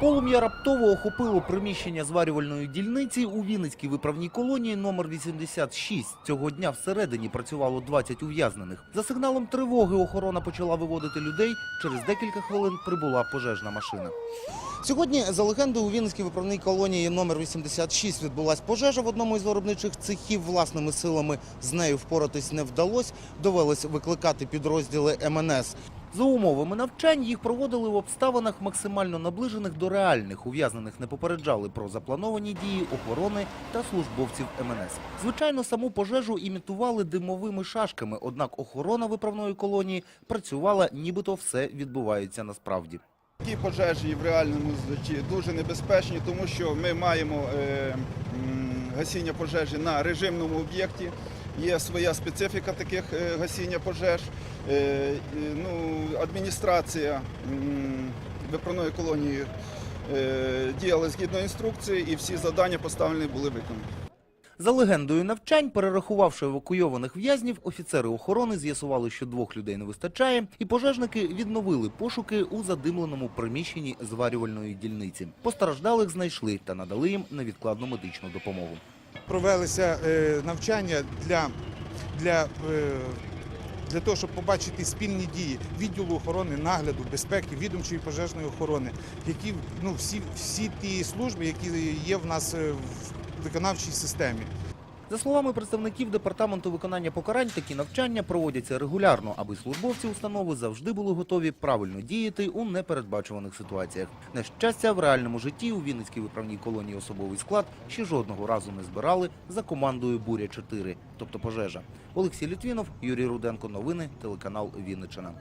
Полум'я раптово охопило приміщення зварювальної дільниці у Вінницькій виправній колонії номер 86. Цього дня всередині працювало 20 ув'язнених. За сигналом тривоги охорона почала виводити людей. Через декілька хвилин прибула пожежна машина. Сьогодні, за легендою, у Вінницькій виправній колонії номер 86 відбулась пожежа в одному із виробничих цехів. Власними силами з нею впоратись не вдалося. Довелось викликати підрозділи МНС. За умовами навчань їх проводили в обставинах максимально наближених до реальних. Ув'язнених не попереджали про заплановані дії охорони та службовців МНС. Звичайно, саму пожежу імітували димовими шашками, однак охорона виправної колонії працювала, нібито все відбувається насправді. Такі пожежі в реальному житті дуже небезпечні, тому що ми маємо е, гасіння пожежі на режимному об'єкті. Є своя специфіка таких е, гасіння пожеж. Е, ну, адміністрація виправної колонії е, діяла згідно інструкції, і всі завдання поставлені були виконані. За легендою навчань, перерахувавши евакуйованих в'язнів, офіцери охорони з'ясували, що двох людей не вистачає, і пожежники відновили пошуки у задимленому приміщенні зварювальної дільниці. Постраждалих знайшли та надали їм невідкладну медичну допомогу. Провелися е, навчання для, для, е, для того, щоб побачити спільні дії відділу охорони, нагляду, безпеки, відомчої пожежної охорони, які ну, всі, всі ті служби, які є в нас е, в виконавчій системі. За словами представників департаменту виконання покарань, такі навчання проводяться регулярно, аби службовці установи завжди були готові правильно діяти у непередбачуваних ситуаціях. На щастя, в реальному житті у Вінницькій виправній колонії особовий склад ще жодного разу не збирали за командою Буря 4 тобто пожежа. Олексій Літвінов, Юрій Руденко. Новини телеканал Вінниччина.